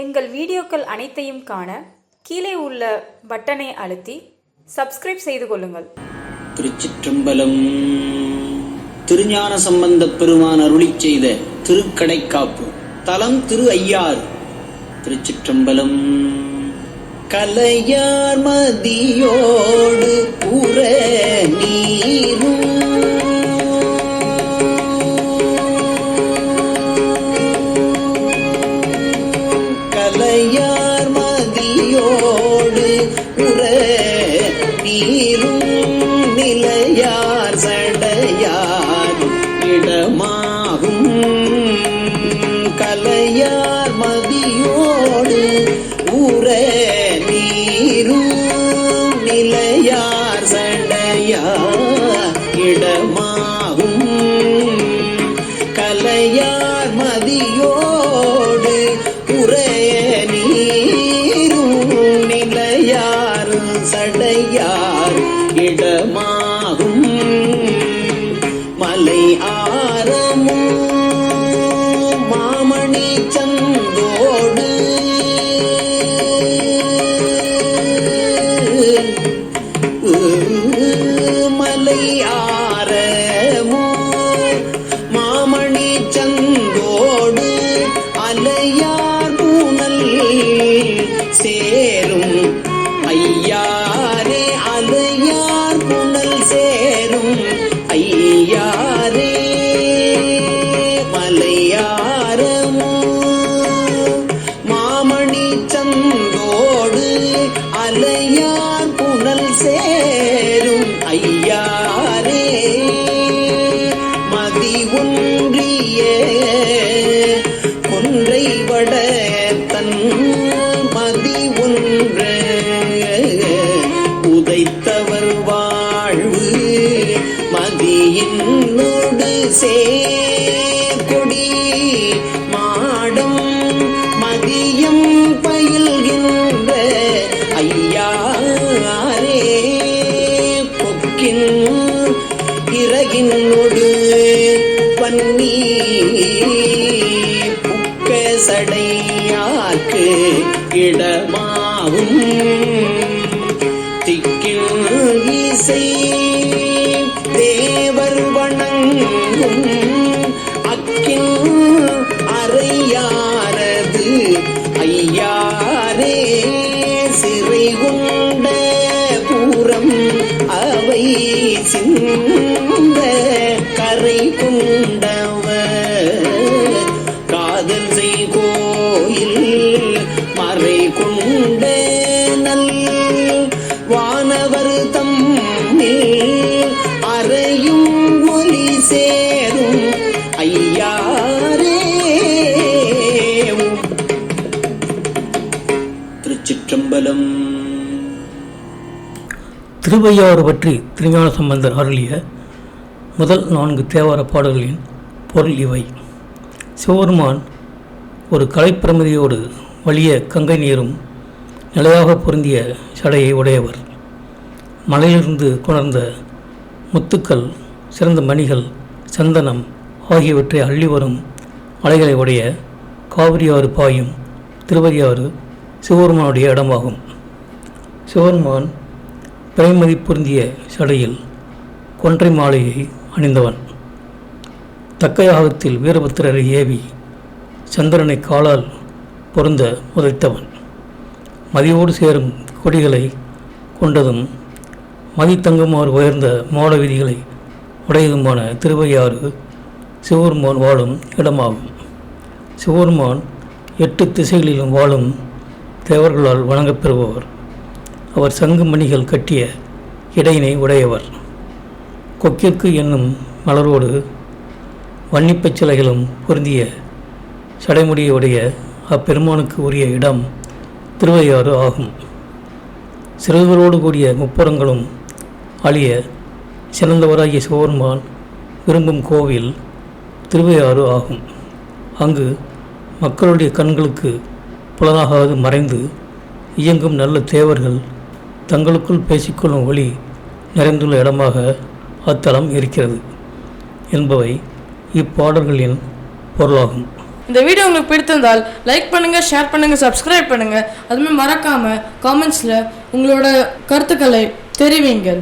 எங்கள் வீடியோக்கள் அனைத்தையும் காண கீழே உள்ள பட்டனை அழுத்தி சப்ஸ்கிரைப் செய்து கொள்ளுங்கள். திருச்சிற்றம்பலம் திருஞான சம்பந்த பெருமான் அருளிச் செய்த திருக்கடைக்காப்பு தலம் திரு ஐயாறு. திருச்சிற்றம்பலம் கலையார் மதியோடு கலையார் மதியோடு உற நீரும் நிலையார் சடையார் இடமாகும். கலையார் மதியோடு உற நீரும் நிலையார் சடையார் இடமாகும். கலையார் மதியோடு மாமணி அலையார் பூனல் சேரும். ஐயாரே அலையார் புனல் சேரும். ஐயாரே மலையாரமோ. மாமணி சந்தோடு மதி ஒன்றிய. கொன்றை வட தன் மதி ஒன்ற. உதைத்தவர் வாழ்வு மதியின்னோடு சே கொடி மாடும் மதியம் பயில்கின்ற ஐயாரே. கொக்கின் நொடு பண்ணி புக்க சடையாக்கு இடமாவும் திக்கில் இசை தேவர் வணங்கும். அக்கில் அறையாரது ஐயாரே சிறை கொண்ட பூரம் அவை சிந்த திருச்சிற்றம்பலம். திருவையாறு பற்றி திருஞான சம்பந்தர் அருளிய முதல் நான்கு தேவார பாடல்களின் பொருள் இவை. சிவபெருமான் ஒரு கலைப்பிரமதியோடு வலிய கங்கை நீரும் நிலையாக பொருந்திய சடையை உடையவர். மலையிலிருந்து கொணர்ந்த முத்துக்கள் சிறந்த மணிகள் சந்தனம் ஆகியவற்றை அள்ளி வரும் அலைகளை உடைய காவிரியாறு பாயும் திருவதியாறு சிவபெருமானுடைய இடமாகும். சிவபெருமான் பிறைமதி பொருந்திய சடையில் கொன்றை மாலையை அணிந்தவன். தக்கயாகத்தில் வீரபத்திரரை ஏவி சந்திரனை காலால் பொருந்த உதைத்தவன் மதியோடு சேரும் கொடிகளை கொண்டதும் மதி தங்குமாறு உயர்ந்த மோட விதிகளை உடையதுமான திருவையாறு சிவபெருமான் வாழும் இடமாகும். சிவபெருமான் எட்டு திசைகளிலும் வாழும் தேவர்களால் வணங்கப்பெறுபவர். அவர் சங்கு மணிகள் கட்டிய இடையினை உடையவர். கொக்கிற்கு என்னும் மலரோடு வன்னிப்பச் சிலைகளும் பொருந்திய சடைமுடியுடைய அப்பெருமானுக்கு உரிய இடம் திருவையாறு ஆகும். சிறுவரோடு கூடிய முப்புறங்களும் அழிய சிறந்தவராகிய சிவபெருமான் விரும்பும் கோவில் திருவையாறு ஆகும். அங்கு மக்களுடைய கண்களுக்கு புலனாகாது மறைந்து இயங்கும் நல்ல தேவர்கள் தங்களுக்குள் பேசிக்கொள்ளும் ஒளி நிறைந்துள்ள இடமாக அத்தலம் இருக்கிறது என்பவை இப்பாடல்களின் பொருளாகும். இந்த வீடியோ உங்களுக்கு பிடித்திருந்தால் லைக் பண்ணுங்கள் ஷேர் பண்ணுங்கள் சப்ஸ்கிரைப் பண்ணுங்கள் அதுமாதிரி மறக்காமல் காமெண்ட்ஸில் உங்களோட கருத்துக்களை தெரிவிங்கள்.